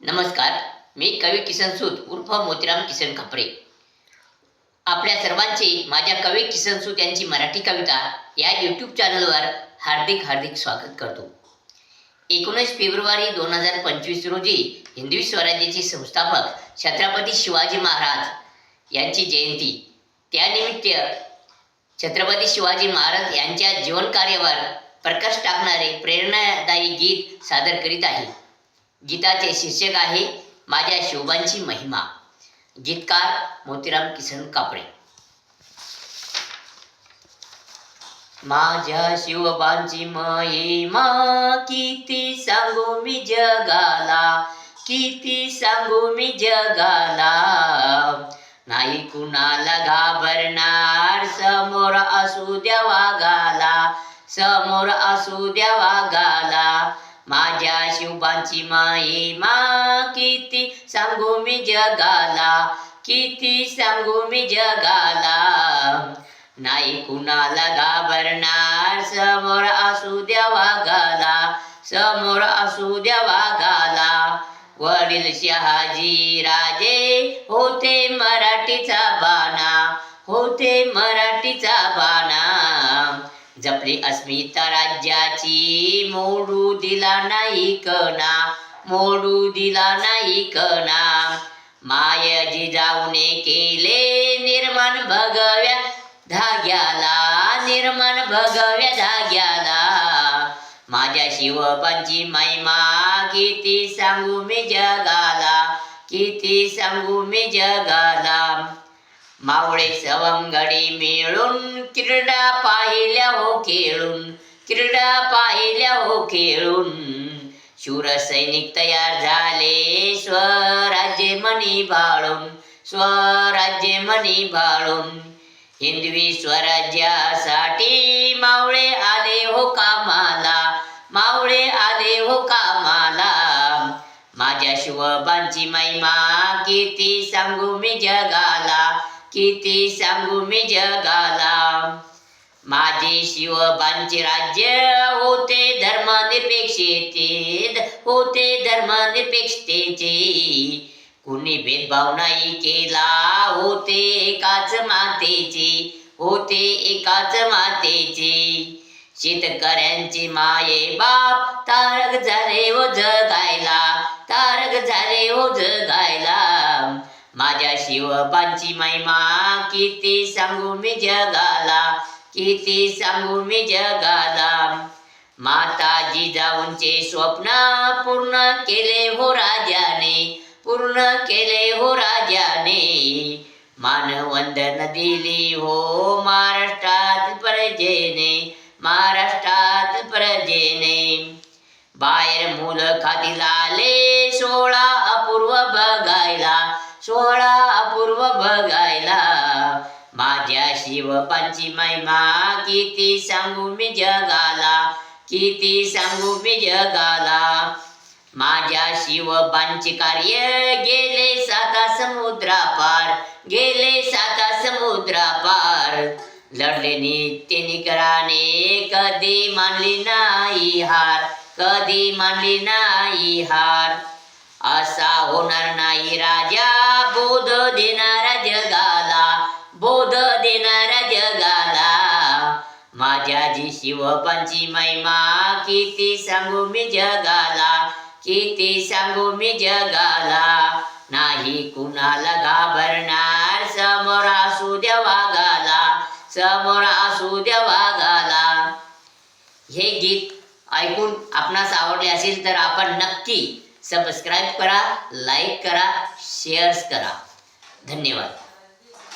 नमस्कार मी कवी किसन सूत उर्फ मोतीराम किसन खापरे. आपल्या सर्वांचे माझ्या कवी किसन सूत यांची मराठी कविता या यूट्यूब चॅनलवर हार्दिक हार्दिक स्वागत करतो. एकोणीस फेब्रुवारी दोन हजार पंचवीस रोजी हिंदवी स्वराज्याचे संस्थापक छत्रपती शिवाजी महाराज यांची जयंती. त्यानिमित्त छत्रपती शिवाजी महाराज यांच्या जीवनकार्यावर प्रकाश टाकणारे प्रेरणादायी गीत सादर करीत आहे. गीताचे शीर्षक आहे माझ्या शोभांची महिमा. गीतकार मोतीराम किसन कापडे. माझ्या शिवबांची महिमा किती सांगू मी जगाला किती सांगू मी जगाला. नाही कुणाला घाबरणार समोर असू द्या वागाला समोर असू द्या वागाला माझ्या शिवबांची महिमा किती सांगू मी जगाला किती सांगू मी जगाला. नाही कुणाला घाबरणार समोर असू द्या वागाला समोर असू द्या वागाला वडील शहाजी राजे होते मराठीचा बाणा होते मराठीचा बाणा. जपली अस्मिता राज्याची. मोडू दिला नाही कणा. मोडू दिला नाही कणा. मायजी जाऊने केले निर्माण भगव्या धाग्याला. निर्माण भगव्या धाग्याला. माझ्या शिवबांची महिमा किती सांगू मी जगाला. किती सांगू मी जगाला. मावळे सवंगडी मिळून क्रीडा पाहिल्या हो खेळून क्रीडा पाहिल्या हो खेळून. शूर सैनिक तयार झाले स्वराज्य मनी बाळून स्वराज्य मनी बाळून. हिंदवी स्वराज्यासाठी मावळे आले हो कामाला मावळे आले हो कामाला. माझ्या शिवबांची महिमा किती सांगू मी जगा किती सांगू मी जगाला? माझे शिवबांचे राज्य होते धर्मनिरपेक्षतेत होते धर्मनिरपेक्षतेचे. कुणी भेदभाव नाही केला होते एकाच मातेचे होते एकाच मातेचे. शेतकऱ्यांचे माये बाप तारक झाले हो जगायला तारक झाले हो जग माझ्या शिवपांची महिमा किती सांगू मी जगाला किती सांगू मी जगाला. माता जिजाऊंचे स्वप्न पूर्ण केले हो राजाने पूर्ण केले हो राजाने. मानवंदन दिली हो महाराष्ट्रात प्रजेने महाराष्ट्रात प्रजेने. बाहेर मुलं खातीला माझ्या महिमा किती सांगू मी जगाला किती सांगू मी जगाला माझ्या शिवबांचे कार्य गेले साता समुद्रा पार गेले साता समुद्रापार लढले नित्य निकराने कधी मानली नाही हार कधी मानली नाही हार। असा होणार नाही राजा बोध देणार। शिवपांची महिमा किती सांगू मी जगाला किती सांगू मी जगाला. नाही कुणाला घाबरणार समोर असू द्या वागाला समोर असू द्या वागाला हे गीत ऐकून आपणास आवडले असेल तर आपण नक्की सबस्क्राईब करा लाईक करा शेअर्स करा. धन्यवाद.